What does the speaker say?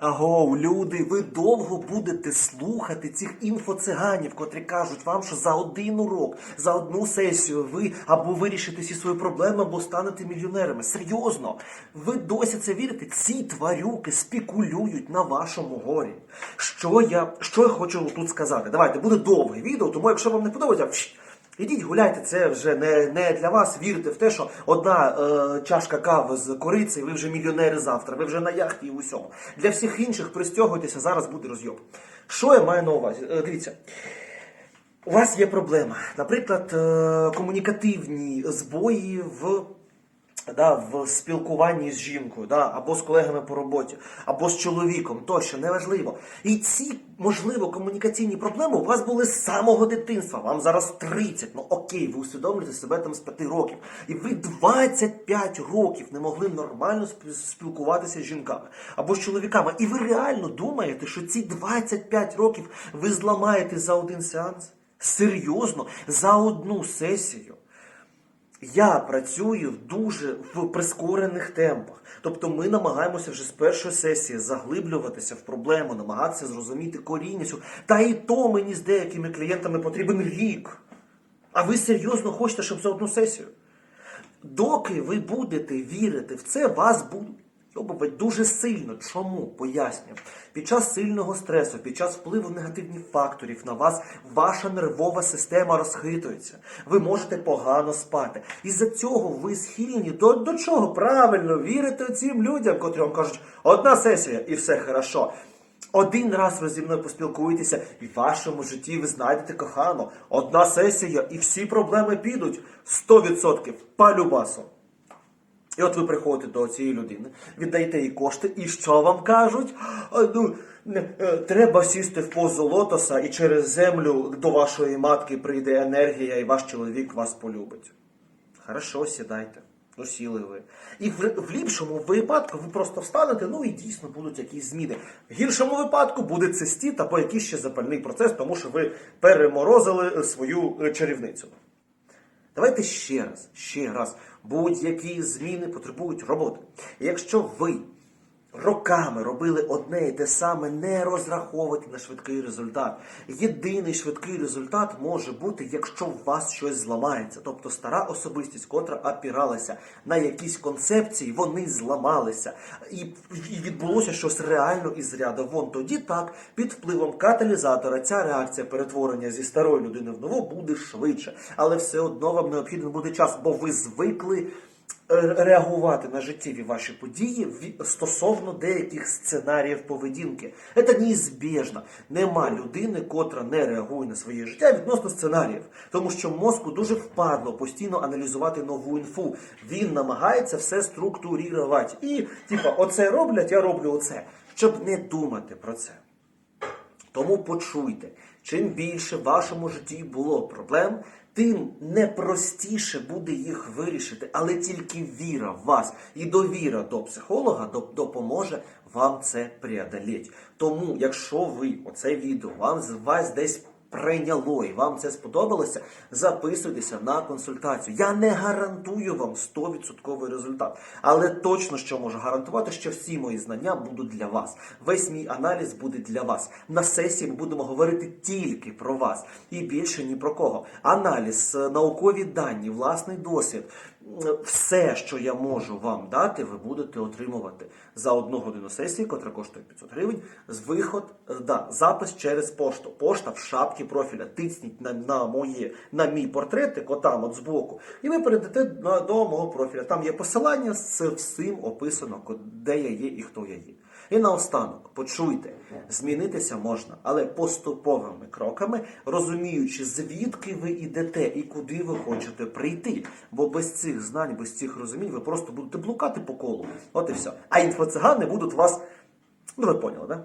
Аго, люди, ви довго будете слухати цих інфоциганів, котрі кажуть вам, що за один урок, за одну сесію ви або вирішите всі свої проблеми, або станете мільйонерами. Серйозно, ви досі це вірите? Ці тварюки спекулюють на вашому горі. Що я, що я хочу тут сказати? Давайте, буде довге відео, тому якщо вам не подобається, Ідіть гуляйте, це вже не, не для вас. Вірте в те, що одна е, чашка кави з кориці, ви вже мільйонери завтра, ви вже на яхті і в усьому. Для всіх інших пристягуйтеся, зараз буде розйоб. Що я маю на увазі? Е, дивіться. У вас є проблема, наприклад, е, комунікативні збої в, да, в спілкуванні з жінкою, да, або з колегами по роботі, або з чоловіком, тощо, неважливо. І ці, можливо, комунікаційні проблеми у вас були з самого дитинства. Вам зараз 30, ну окей, ви усвідомлюєте себе там з 5 років. І ви 25 років не могли нормально спілкуватися з жінками або з чоловіками. І ви реально думаєте, що ці 25 років ви зламаєте за один сеанс? Серйозно, за одну сесію. Я працюю дуже в прискорених темпах. Тобто ми намагаємося вже з першої сесії заглиблюватися в проблему, намагатися зрозуміти коріння. Та і то мені з деякими клієнтами потрібен рік. А ви серйозно хочете, щоб за одну сесію? Доки ви будете вірити в це, вас будуть йобувати дуже сильно. Чому? Поясню. Під час сильного стресу, під час впливу негативних факторів на вас, ваша нервова система розхитується. Ви можете погано спати. Із-за цього ви схильні до, до чого? Правильно вірите цим людям, котрі вам кажуть, одна сесія і все хорошо. Один раз ви зі мною поспілкуєтеся, і в вашому житті ви знайдете кохану. Одна сесія, і всі проблеми підуть 100% по любасу. І от ви приходите до цієї людини, віддаєте їй кошти, і що вам кажуть? Ну, е, треба сісти в позу лотоса, і через землю до вашої матки прийде енергія, і ваш чоловік вас полюбить. Хорошо, сідайте. Ну, сіли ви. І в, в ліпшому випадку ви просто встанете, ну і дійсно будуть якісь зміни. В гіршому випадку буде цистіт або якийсь ще запальний процес, тому що ви переморозили е, свою е, чарівницю. Давайте ще раз, ще раз. Будь-які зміни потребують роботи. І якщо ви роками робили одне і те саме, не розраховуйте на швидкий результат. Єдиний швидкий результат може бути, якщо у вас щось зламається. Тобто стара особистість, котра опіралася на якісь концепції, вони зламалися. І, відбулося щось реально із ряду. Вон тоді так, під впливом каталізатора, ця реакція перетворення зі старої людини в нову буде швидше. Але все одно вам необхідно буде час, бо ви звикли реагувати на життєві ваші події стосовно деяких сценаріїв поведінки. Це неізбіжно. Нема людини, котра не реагує на своє життя відносно сценаріїв. Тому що мозку дуже впадло постійно аналізувати нову інфу. Він намагається все структурувати. І, типа, оце роблять, я роблю оце. Щоб не думати про це. Тому почуйте, чим більше в вашому житті було проблем, тим непростіше буде їх вирішити, але тільки віра в вас і довіра до психолога допоможе вам це преодолеть. Тому, якщо ви оце відео вам з вас десь прийняло і вам це сподобалося, записуйтеся на консультацію. Я не гарантую вам 100% результат, але точно що можу гарантувати, що всі мої знання будуть для вас. Весь мій аналіз буде для вас. На сесії ми будемо говорити тільки про вас і більше ні про кого. Аналіз, е, наукові дані, власний досвід. Все, що я можу вам дати, ви будете отримувати за одну годину сесії, котра коштує 500 гривень. З виход, е, да, запис через пошту. Пошта в шапці профіля. Тисніть на, на моє, на мій портретик, отам, от збоку, і ви перейдете на, до мого профіля. Там є посилання з всім описано, де я є і хто я є. І наостанок, почуйте, змінитися можна, але поступовими кроками, розуміючи, звідки ви йдете і куди ви хочете прийти. Бо без цих знань, без цих розумінь, ви просто будете блукати по колу. От і все. А інфоцигани будуть вас. Ну, ви поняли, да?